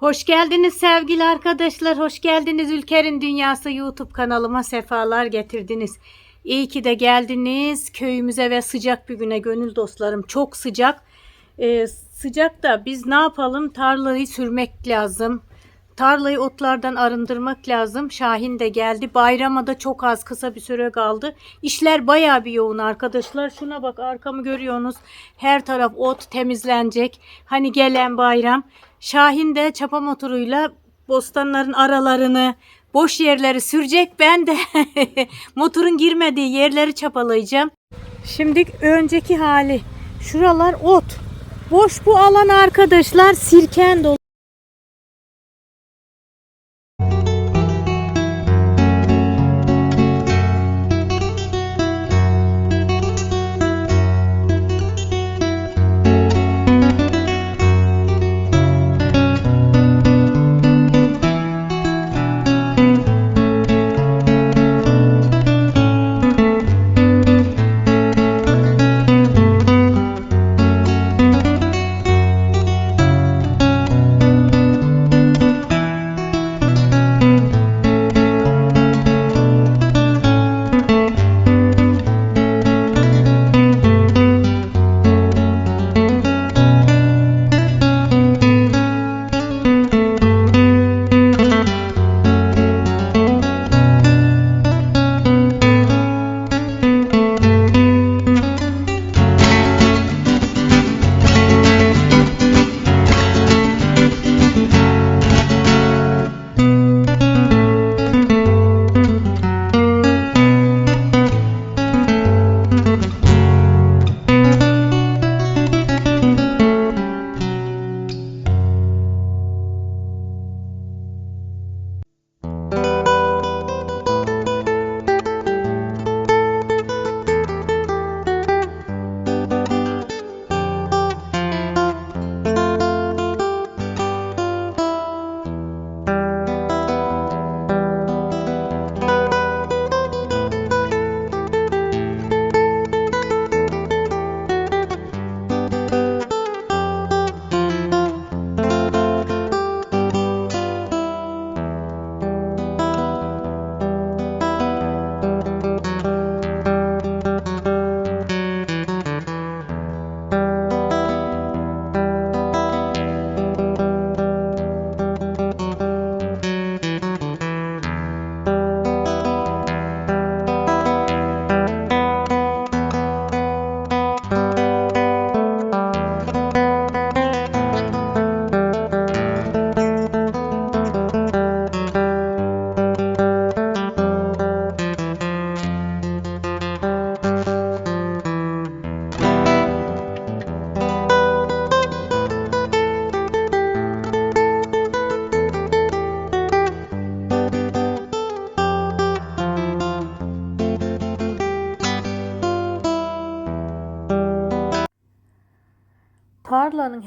Hoş geldiniz sevgili arkadaşlar. Hoş geldiniz Ülker'in Dünyası YouTube kanalıma sefalar getirdiniz. İyi ki de geldiniz köyümüze ve sıcak bir güne gönül dostlarım. Çok sıcak. Ee, sıcak da biz ne yapalım? Tarlayı sürmek lazım. Tarlayı otlardan arındırmak lazım. Şahin de geldi. Bayrama da çok az kısa bir süre kaldı. İşler bayağı bir yoğun arkadaşlar. Şuna bak arkamı görüyorsunuz. Her taraf ot temizlenecek. Hani gelen bayram. Şahin de çapa motoruyla bostanların aralarını, boş yerleri sürecek. Ben de motorun girmediği yerleri çapalayacağım. Şimdi önceki hali. Şuralar ot. Boş bu alan arkadaşlar sirken dolu.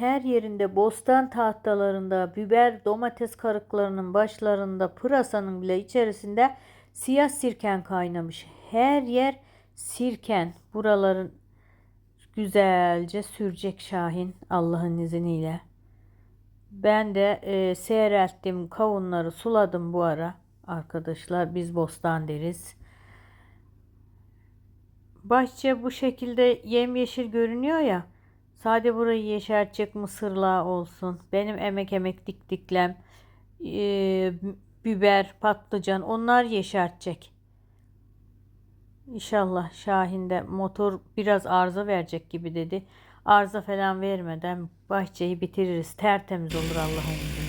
Her yerinde, bostan tahtalarında, biber, domates karıklarının başlarında, pırasanın bile içerisinde siyah sirken kaynamış. Her yer sirken. Buraların güzelce sürecek Şahin Allah'ın izniyle. Ben de e, seyrelttim kavunları suladım bu ara arkadaşlar. Biz bostan deriz. Bahçe bu şekilde yemyeşil görünüyor ya. Sade burayı yeşertecek mısırla olsun. Benim emek emek diktiklem. e, biber, patlıcan onlar yeşertecek. İnşallah Şahin de motor biraz arıza verecek gibi dedi. Arıza falan vermeden bahçeyi bitiririz. Tertemiz olur Allah'ın izniyle.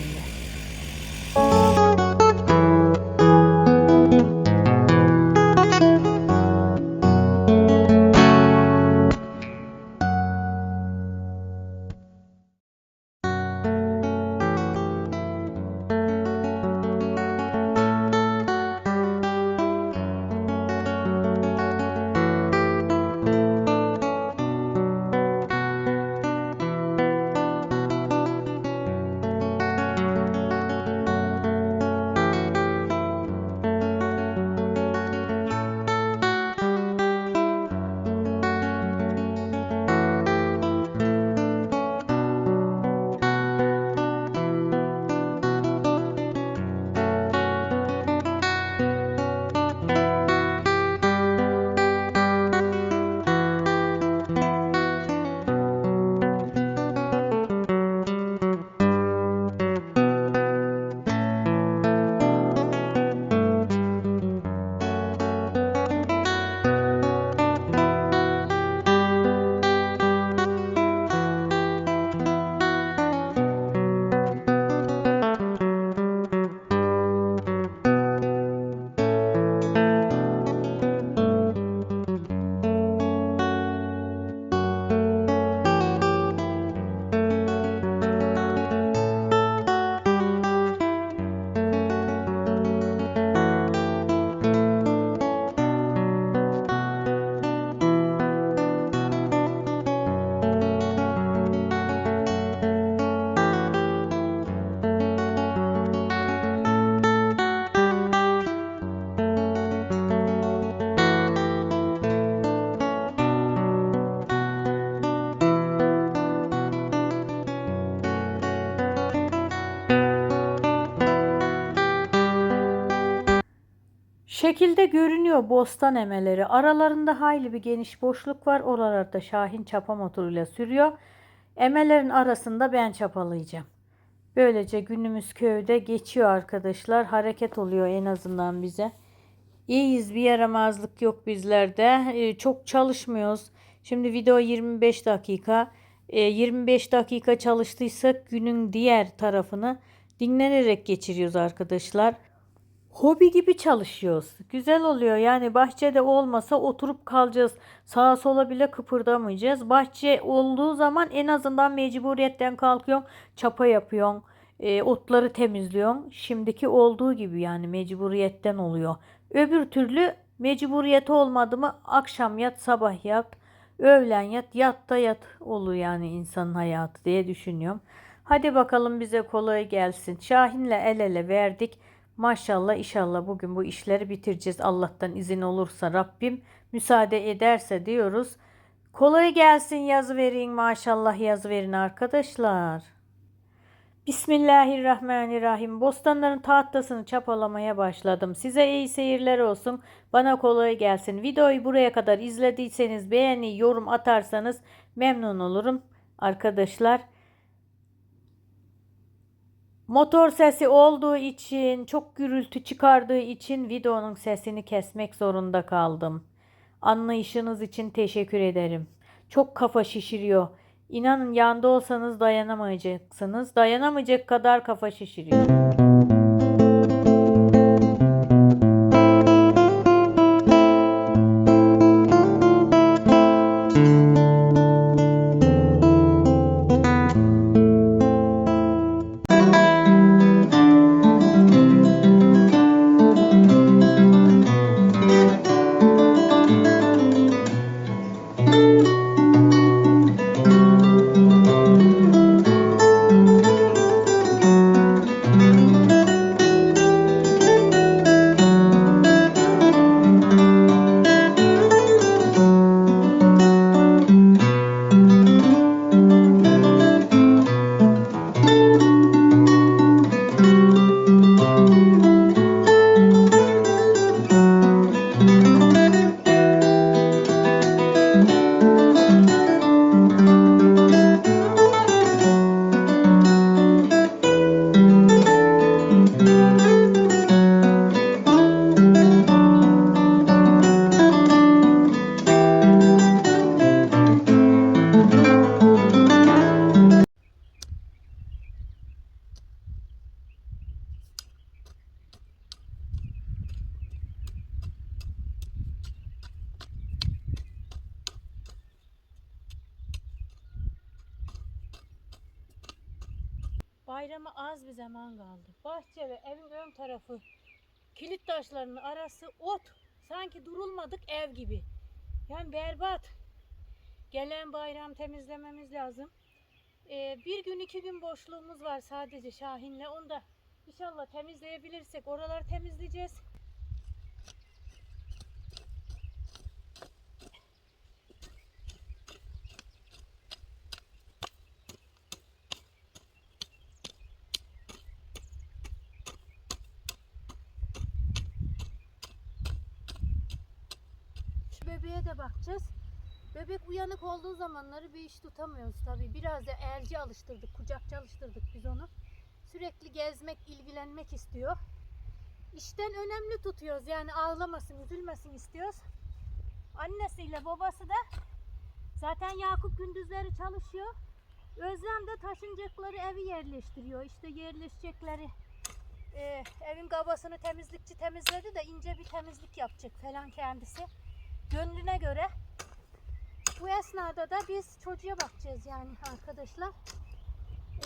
Şekilde görünüyor bostan emeleri. Aralarında hayli bir geniş boşluk var. Oralarda Şahin çapa motoruyla sürüyor. Emelerin arasında ben çapalayacağım. Böylece günümüz köyde geçiyor arkadaşlar. Hareket oluyor en azından bize. İyiyiz bir yaramazlık yok bizlerde. Ee, çok çalışmıyoruz. Şimdi video 25 dakika. Ee, 25 dakika çalıştıysak günün diğer tarafını dinlenerek geçiriyoruz arkadaşlar. Hobi gibi çalışıyoruz. Güzel oluyor. Yani bahçede olmasa oturup kalacağız. Sağa sola bile kıpırdamayacağız. Bahçe olduğu zaman en azından mecburiyetten kalkıyorsun. Çapa yapıyorsun. e, otları temizliyorsun. Şimdiki olduğu gibi yani mecburiyetten oluyor. Öbür türlü mecburiyeti olmadı mı akşam yat sabah yat. Öğlen yat yat da yat olur yani insanın hayatı diye düşünüyorum. Hadi bakalım bize kolay gelsin. Şahin'le el ele verdik. Maşallah inşallah bugün bu işleri bitireceğiz. Allah'tan izin olursa Rabbim müsaade ederse diyoruz. Kolay gelsin yazı verin maşallah yazı verin arkadaşlar. Bismillahirrahmanirrahim. Bostanların tahtasını çapalamaya başladım. Size iyi seyirler olsun. Bana kolay gelsin. Videoyu buraya kadar izlediyseniz beğeni, yorum atarsanız memnun olurum. Arkadaşlar Motor sesi olduğu için, çok gürültü çıkardığı için videonun sesini kesmek zorunda kaldım. Anlayışınız için teşekkür ederim. Çok kafa şişiriyor. İnanın yanda olsanız dayanamayacaksınız. Dayanamayacak kadar kafa şişiriyor. Sanki durulmadık ev gibi. Yani berbat. Gelen bayram temizlememiz lazım. Ee, bir gün iki gün boşluğumuz var sadece Şahin'le. Onu da inşallah temizleyebilirsek oraları temizleyeceğiz. Şu bebeğe de bakacağız. Bebek uyanık olduğu zamanları bir iş tutamıyoruz tabii. Biraz da elci alıştırdık, kucakçı alıştırdık biz onu. Sürekli gezmek, ilgilenmek istiyor. İşten önemli tutuyoruz. Yani ağlamasın, üzülmesin istiyoruz. Annesiyle babası da zaten Yakup gündüzleri çalışıyor. Özlem de taşınacakları evi yerleştiriyor. İşte yerleşecekleri e, evin kabasını temizlikçi temizledi de ince bir temizlik yapacak falan kendisi gönlüne göre. Bu esnada da biz çocuğa bakacağız yani arkadaşlar.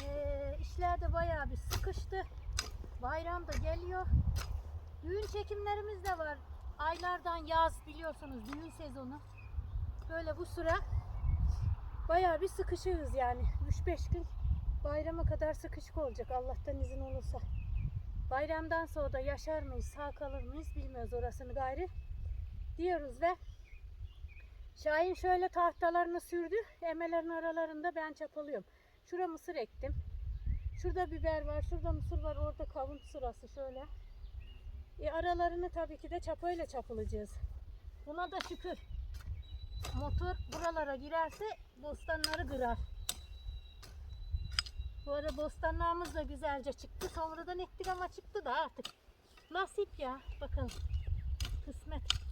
Ee, işler de bayağı bir sıkıştı. Bayram da geliyor. Düğün çekimlerimiz de var. Aylardan yaz biliyorsunuz düğün sezonu. Böyle bu sıra bayağı bir sıkışığız yani. 3-5 gün bayrama kadar sıkışık olacak Allah'tan izin olursa. Bayramdan sonra da yaşar mıyız, sağ kalır mıyız bilmiyoruz orasını gayri diyoruz ve Şahin şöyle tahtalarını sürdü. Emelerin aralarında ben çapalıyorum. Şura mısır ektim. Şurada biber var, şurada mısır var, orada kavun sırası şöyle. E, aralarını tabii ki de çapayla çapılacağız. Buna da şükür. Motor buralara girerse bostanları kırar. Bu ara bostanlarımız da güzelce çıktı. Sonradan ektik ama çıktı da artık. Nasip ya. Bakalım. Kısmet.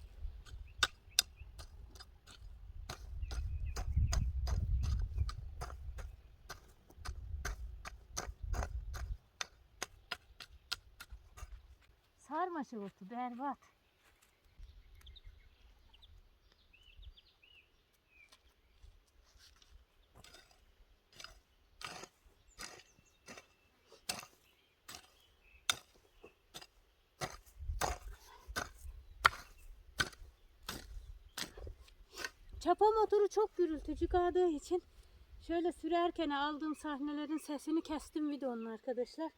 Sarmaşık otu berbat. Çapa motoru çok gürültücü kaldığı için şöyle sürerken aldığım sahnelerin sesini kestim videonun arkadaşlar.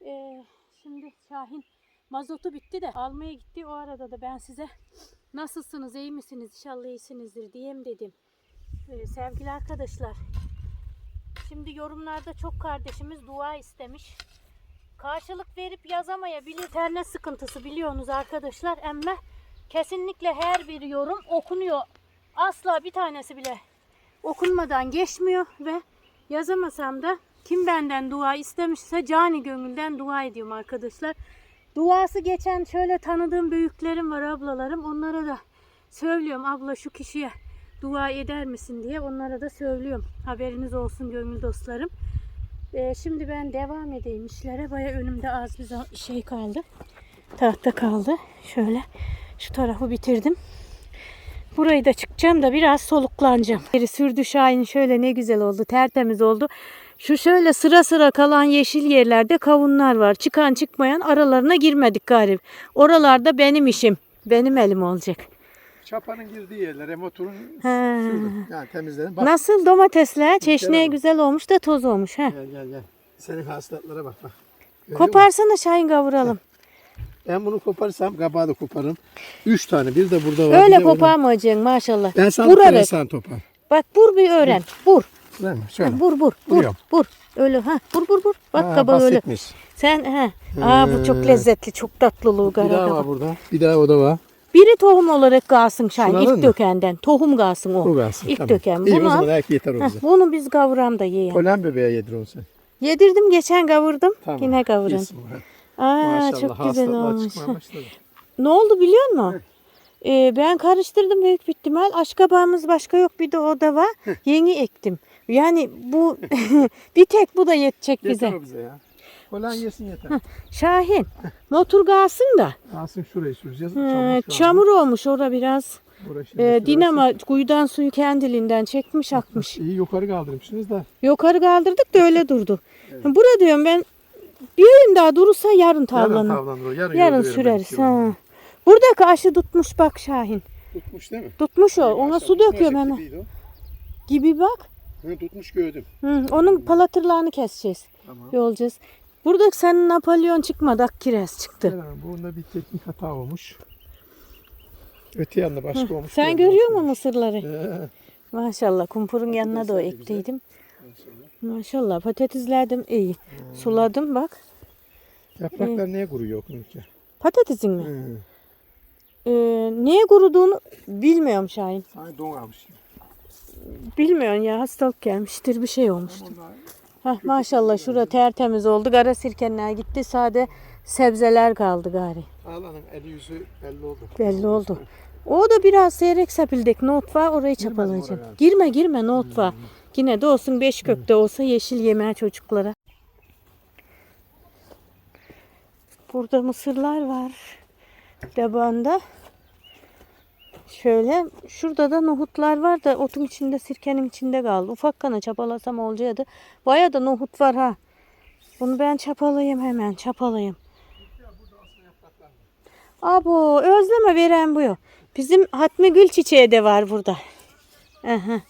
Ee, şimdi Şahin mazotu bitti de almaya gitti. O arada da ben size nasılsınız, iyi misiniz, inşallah iyisinizdir diyeyim dedim. Ee, sevgili arkadaşlar, şimdi yorumlarda çok kardeşimiz dua istemiş. Karşılık verip yazamayabilir. İnternet sıkıntısı biliyorsunuz arkadaşlar. Ama kesinlikle her bir yorum okunuyor. Asla bir tanesi bile okunmadan geçmiyor ve yazamasam da kim benden dua istemişse cani gönülden dua ediyorum arkadaşlar. Duası geçen şöyle tanıdığım büyüklerim var ablalarım onlara da söylüyorum abla şu kişiye dua eder misin diye onlara da söylüyorum. Haberiniz olsun gönül dostlarım. Ee, şimdi ben devam edeyim işlere. Baya önümde az bir şey kaldı. Tahta kaldı. Şöyle şu tarafı bitirdim. Burayı da çıkacağım da biraz soluklanacağım. Biri sürdü Şahin şöyle ne güzel oldu. Tertemiz oldu. Şu şöyle sıra sıra kalan yeşil yerlerde kavunlar var. Çıkan çıkmayan aralarına girmedik garip. Oralarda benim işim. Benim elim olacak. Çapanın girdiği yerlere motorun sürdüm. Yani temizledim. Bak Nasıl domatesler? Çeşneye bak. güzel olmuş da toz olmuş. Ha. gel gel gel. Senin hasılatlara bak bak. Görüyor Koparsana Şahin kavuralım. musun? Ben bunu koparsam kabağı da koparım. Üç tane bir de burada var. bir Öyle de orada. koparmayacaksın maşallah. Ben sana Vur Vurarak. sen topar. Bak vur bir öğren. Vur. Değil mi? Ha, Şöyle. vur vur. Vur. Vuruyorum. Vur. Öyle ha. Vur vur vur. Bak Ha, kabağı öyle. Sen ha. Aa bu çok Ee. lezzetli. Çok tatlılığı Bir kara daha kaba. var burada. Bir daha o da var. Biri tohum olarak kalsın Şahin. İlk mı? dökenden. Tohum kalsın o. Bu kalsın. İlk tamam. döken. İyi Bunu o zaman belki yeter o bize. bunu biz kavuram da yiyelim. Polen bebeğe yedir onu sen. Yedirdim geçen kavurdum. Tamam. Yine kavurun. Aa Maşallah çok güzel olmuş. Ne oldu biliyor musun? Ee, ben karıştırdım büyük bir ihtimal. Aşkabağımız başka yok bir de o da var. Yeni ektim. Yani bu bir tek bu da yetecek bize. Yeter o bize ya. Polen yesin yeter. Şahin motor kalsın da. Alsın şurayı süreceğiz. Ee, Çamur şu çamur olmuş ora biraz. Ee, şurası. dinamo kuyudan suyu kendiliğinden çekmiş akmış. İyi yukarı kaldırmışsınız da. Yukarı kaldırdık da öyle durdu. Bura diyorum ben bir gün daha durursa yarın Yarın tavlanır. tavlanır o. Yarın, Yarın süreriz. Ha. Buradaki aşı tutmuş bak Şahin. Tutmuş değil mi? Tutmuş o. Ona su döküyorum hemen. Gibi bak. Hı, tutmuş gördüm. Hı, onun palatırlarını keseceğiz. Tamam. Yolacağız. Burada senin Napolyon çıkmadı. ak kiraz çıktı. Herhalde bunda bir teknik hata olmuş. Öte yanda başka olmuş. Sen görüyor musun mısırları? Ee, Maşallah. Kumpurun yanına da o ekliydim. maşallah. Maşallah. Patateslerdim iyi. Suladım bak. Yapraklar niye kuruyor ki? Patatesin mi? Hı. Ee, niye kuruduğunu bilmiyorum Şahin. Ay don almış. Bilmiyorsun ya hastalık gelmiştir bir şey olmuştur. Hah maşallah şura tertemiz oldu. Kara sirkenler gitti. Sade sebzeler kaldı gari. ağlanın eli yüzü belli oldu. Belli oldu. O da biraz seyrek sepildek not var orayı çapalayacağım. Girme girme not var. Yine de olsun beş kökte olsa yeşil yemeğe çocuklara. Burada mısırlar var. Tabağında. Şöyle şurada da nohutlar var da otun içinde sirkenin içinde kaldı. Ufak kana çapalasam olacaktı. Baya da nohut var ha. Bunu ben çapalayayım hemen çapalayayım. Abo özleme veren bu. Bizim Hatmi Gül çiçeği de var burada. Aha.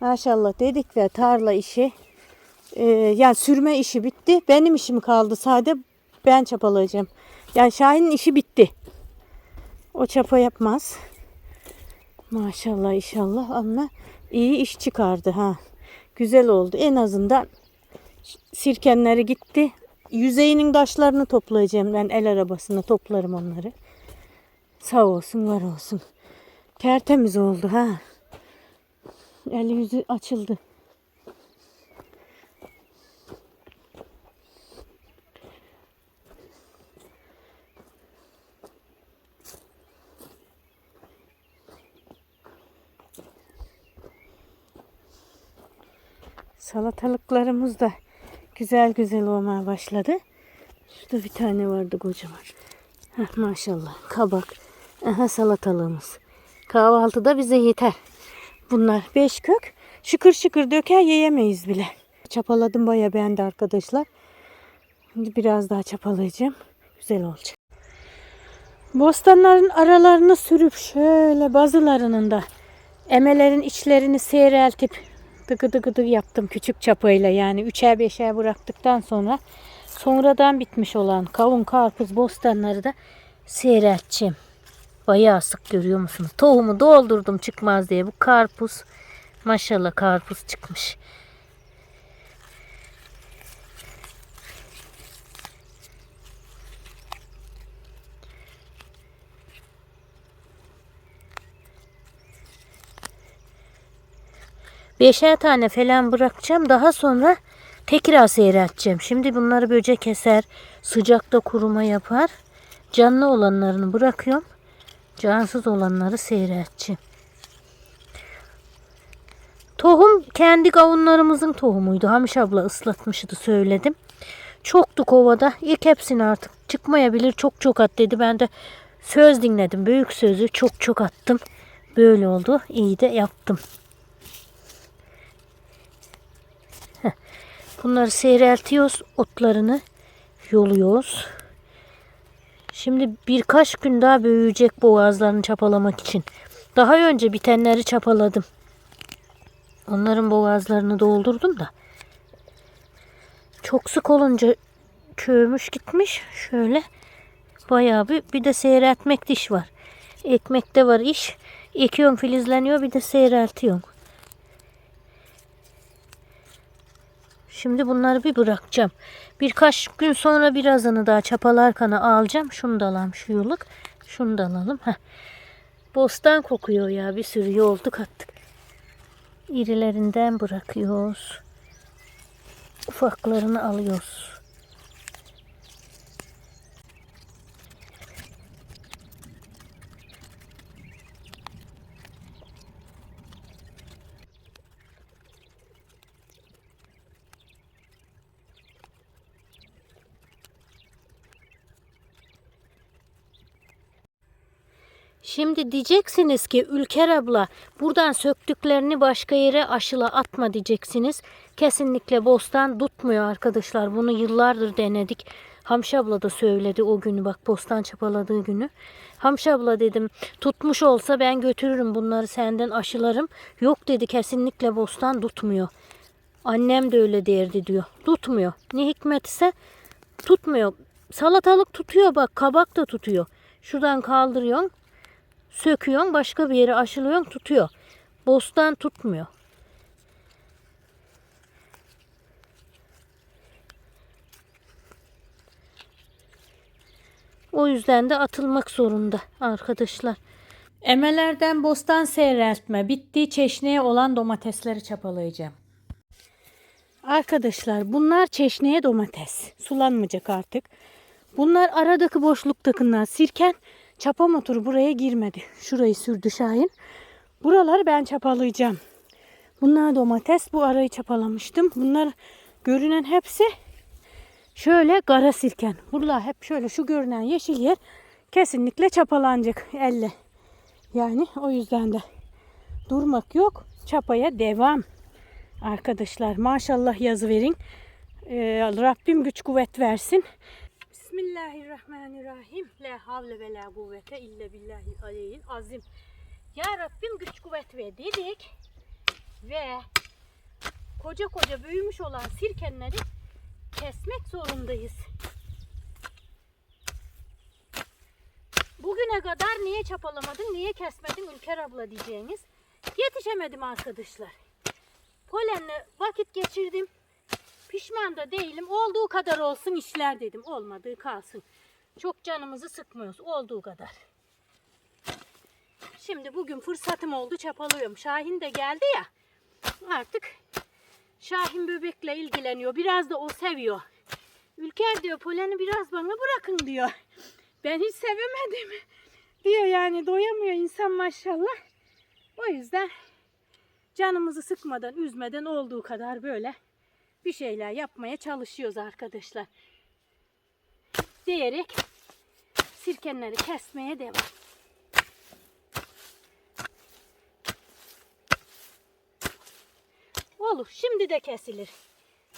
Maşallah dedik ve tarla işi e, yani sürme işi bitti. Benim işim kaldı sade ben çapalayacağım. Yani Şahin'in işi bitti. O çapa yapmaz. Maşallah inşallah ama iyi iş çıkardı ha. Güzel oldu. En azından sirkenleri gitti. yüzeyinin taşlarını toplayacağım ben el arabasına toplarım onları. Sağ olsun var olsun. Tertemiz oldu ha. Eli yüzü açıldı. Salatalıklarımız da güzel güzel olmaya başladı. Şurada bir tane vardı kocaman. Heh, maşallah kabak. Aha salatalığımız. Kahvaltıda bize yeter. Bunlar beş kök. Şıkır şıkır döker yiyemeyiz bile. Çapaladım baya ben de arkadaşlar. Şimdi biraz daha çapalayacağım. Güzel olacak. Bostanların aralarını sürüp şöyle bazılarının da emelerin içlerini seyreltip dıgı dıgı dıgı yaptım küçük çapayla yani üçer beşer bıraktıktan sonra sonradan bitmiş olan kavun karpuz bostanları da seyrelteceğim. Bayağı sık görüyor musunuz? Tohumu doldurdum çıkmaz diye. Bu karpuz maşallah karpuz çıkmış. Beşer tane falan bırakacağım. Daha sonra tekrar seyrelteceğim. Şimdi bunları böcek keser. Sıcakta kuruma yapar. Canlı olanlarını bırakıyorum. Cansız olanları seyrelteceğim. Tohum kendi kavunlarımızın tohumuydu. Hamiş abla ıslatmıştı söyledim. Çoktu kovada. İlk hepsini artık çıkmayabilir. Çok çok at dedi. Ben de söz dinledim. Büyük sözü çok çok attım. Böyle oldu. İyi de yaptım. Bunları seyreltiyoruz. Otlarını yoluyoruz. Şimdi birkaç gün daha büyüyecek boğazlarını çapalamak için. Daha önce bitenleri çapaladım. Onların boğazlarını doldurdum da. Çok sık olunca kömüş gitmiş. Şöyle bayağı bir, bir de seyreltmek diş var. Ekmekte var iş. Ekiyorum filizleniyor bir de seyreltiyorum. Şimdi bunları bir bırakacağım. Birkaç gün sonra birazını daha çapalarkana alacağım. Şunu da alalım şu yıllık. Şunu da alalım. Heh. Bostan kokuyor ya. Bir sürü yolduk attık. İrilerinden bırakıyoruz. Ufaklarını alıyoruz. Şimdi diyeceksiniz ki Ülker abla buradan söktüklerini başka yere aşıla atma diyeceksiniz. Kesinlikle bostan tutmuyor arkadaşlar. Bunu yıllardır denedik. Hamşa abla da söyledi o günü bak bostan çapaladığı günü. Hamşa abla dedim tutmuş olsa ben götürürüm bunları senden aşılarım. Yok dedi kesinlikle bostan tutmuyor. Annem de öyle derdi diyor. Tutmuyor. Ne hikmet ise tutmuyor. Salatalık tutuyor bak kabak da tutuyor. Şuradan kaldırıyorsun söküyorsun başka bir yere aşılıyorsun tutuyor. Bostan tutmuyor. O yüzden de atılmak zorunda arkadaşlar. Emelerden bostan seyreltme. Bittiği çeşneye olan domatesleri çapalayacağım. Arkadaşlar bunlar çeşneye domates. Sulanmayacak artık. Bunlar aradaki boşluktakinden sirken çapa motoru buraya girmedi. Şurayı sürdü Şahin. Buraları ben çapalayacağım. Bunlar domates. Bu arayı çapalamıştım. Bunlar görünen hepsi şöyle kara sirken. Buralar hep şöyle şu görünen yeşil yer kesinlikle çapalanacak elle. Yani o yüzden de durmak yok. Çapaya devam. Arkadaşlar maşallah yazı verin. Ee, Rabbim güç kuvvet versin. Bismillahirrahmanirrahim. La havle ve la kuvvete illa billahil aliyyil azim. Ya Rabbim güç kuvvet ver dedik. Ve koca koca büyümüş olan sirkenleri kesmek zorundayız. Bugüne kadar niye çapalamadın, niye kesmedin Ülker abla diyeceğiniz. Yetişemedim arkadaşlar. Polenle vakit geçirdim. Pişman da değilim. Olduğu kadar olsun işler dedim. Olmadığı kalsın. Çok canımızı sıkmıyoruz. Olduğu kadar. Şimdi bugün fırsatım oldu çapalıyorum. Şahin de geldi ya. Artık Şahin böbekle ilgileniyor. Biraz da o seviyor. Ülker diyor poleni biraz bana bırakın diyor. Ben hiç sevemedim diyor yani doyamıyor insan maşallah. O yüzden canımızı sıkmadan üzmeden olduğu kadar böyle bir şeyler yapmaya çalışıyoruz arkadaşlar. Diyerek sirkenleri kesmeye devam. Olur. Şimdi de kesilir.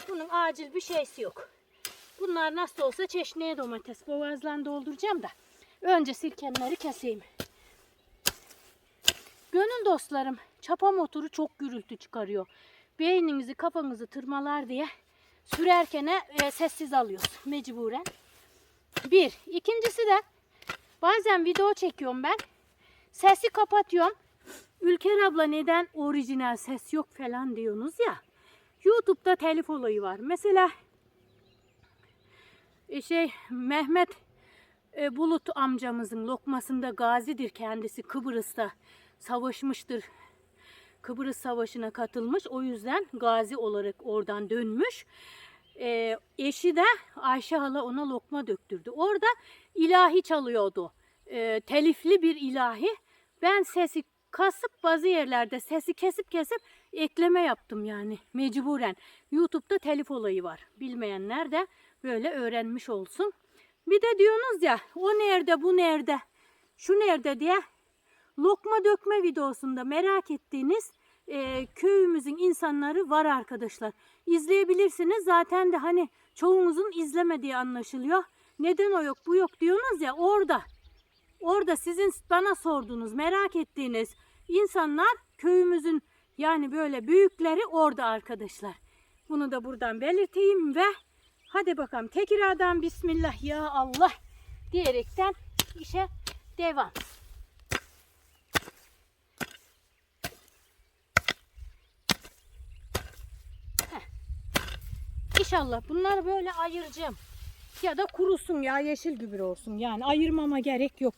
Bunun acil bir şeysi yok. Bunlar nasıl olsa çeşneye domates boğazlan dolduracağım da. Önce sirkenleri keseyim. Gönül dostlarım, çapa motoru çok gürültü çıkarıyor. Beyninizi kafanızı tırmalar diye sürerken e, sessiz alıyoruz mecburen. Bir. İkincisi de bazen video çekiyorum ben. Sesi kapatıyorum. Ülker abla neden orijinal ses yok falan diyorsunuz ya. YouTube'da telif olayı var. Mesela e, şey Mehmet e, Bulut amcamızın lokmasında gazidir kendisi Kıbrıs'ta savaşmıştır. Kıbrıs Savaşı'na katılmış. O yüzden gazi olarak oradan dönmüş. E, eşi de Ayşe hala ona lokma döktürdü. Orada ilahi çalıyordu. E, telifli bir ilahi. Ben sesi kasıp bazı yerlerde sesi kesip kesip ekleme yaptım yani mecburen. YouTube'da telif olayı var. Bilmeyenler de böyle öğrenmiş olsun. Bir de diyorsunuz ya o nerede bu nerede şu nerede diye lokma dökme videosunda merak ettiğiniz e, köyümüzün insanları var arkadaşlar. İzleyebilirsiniz. Zaten de hani çoğunuzun izlemediği anlaşılıyor. Neden o yok bu yok diyorsunuz ya orada. Orada sizin bana sorduğunuz, merak ettiğiniz insanlar köyümüzün yani böyle büyükleri orada arkadaşlar. Bunu da buradan belirteyim ve hadi bakalım Tekirdağ'dan Bismillah ya Allah diyerekten işe devam. İnşallah bunları böyle ayıracağım. Ya da kurusun ya yeşil gübre olsun. Yani ayırmama gerek yok.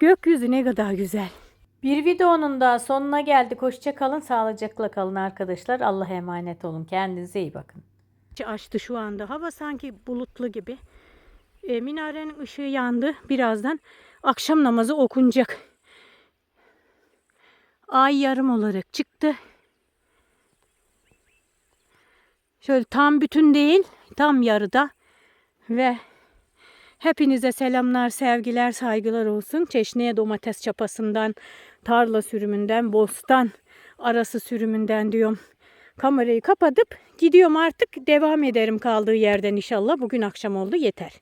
Gökyüzü ne kadar güzel. Bir videonun daha sonuna geldik. Hoşça kalın, sağlıcakla kalın arkadaşlar. Allah'a emanet olun. Kendinize iyi bakın. Açtı şu anda. Hava sanki bulutlu gibi. E, minarenin ışığı yandı. Birazdan akşam namazı okunacak. Ay yarım olarak çıktı. Şöyle tam bütün değil, tam yarıda ve Hepinize selamlar, sevgiler, saygılar olsun. Çeşneye domates çapasından, tarla sürümünden, bostan arası sürümünden diyorum. Kamerayı kapatıp gidiyorum artık. Devam ederim kaldığı yerden inşallah. Bugün akşam oldu yeter.